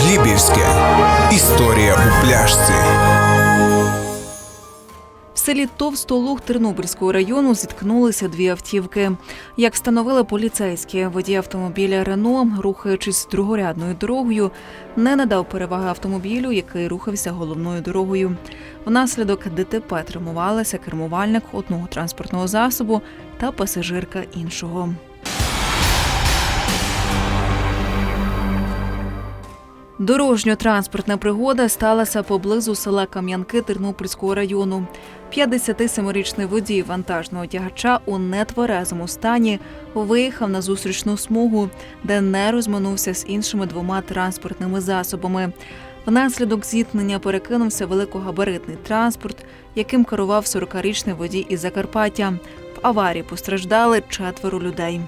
Глібівське історія у пляшці. В селі Товстолуг Тернопільського району зіткнулися дві автівки. Як встановили поліцейські, водій автомобіля Рено, рухаючись другорядною дорогою, не надав переваги автомобілю, який рухався головною дорогою. Внаслідок ДТП тримувалися кермувальник одного транспортного засобу та пасажирка іншого. Дорожньо-транспортна пригода сталася поблизу села Кам'янки Тернопільського району. 57-річний водій вантажного тягача у нетверезому стані виїхав на зустрічну смугу, де не розминувся з іншими двома транспортними засобами. Внаслідок зіткнення перекинувся великогабаритний транспорт, яким керував 40-річний водій із Закарпаття. В аварії постраждали четверо людей.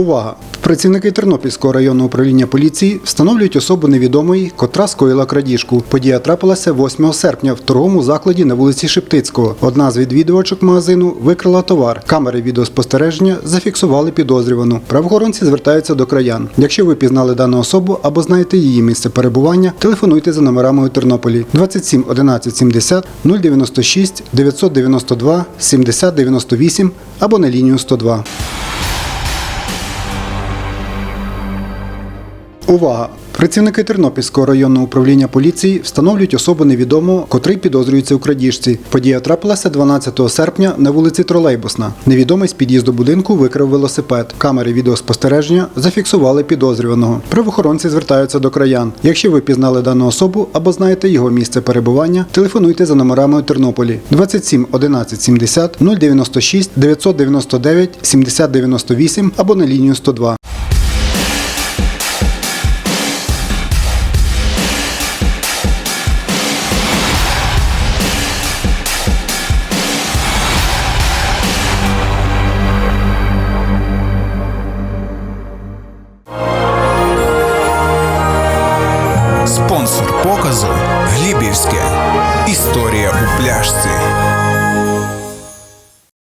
Увага! Працівники Тернопільського районного управління поліції встановлюють особу невідомої, котра скоїла крадіжку. Подія трапилася 8 серпня в торговому закладі на вулиці Шептицького. Одна з відвідувачок магазину викрала товар. Камери відеоспостереження зафіксували підозрювану. Правоохоронці звертаються до краян. Якщо ви пізнали дану особу або знаєте її місце перебування, телефонуйте за номерами у Тернополі 27 11 70 096 992 70 98 або на лінію 102. Увага! Працівники Тернопільського районного управління поліції встановлюють особу невідомого, котрий підозрюється у крадіжці. Подія трапилася 12 серпня на вулиці Тролейбусна. Невідомий з під'їзду будинку викрав велосипед. Камери відеоспостереження зафіксували підозрюваного. Правоохоронці звертаються до краян. Якщо ви пізнали дану особу або знаєте його місце перебування, телефонуйте за номерами у Тернополі 27 11 70 096 999 70 98 або на лінію 102. Показу Глібівське. Історія у пляшці.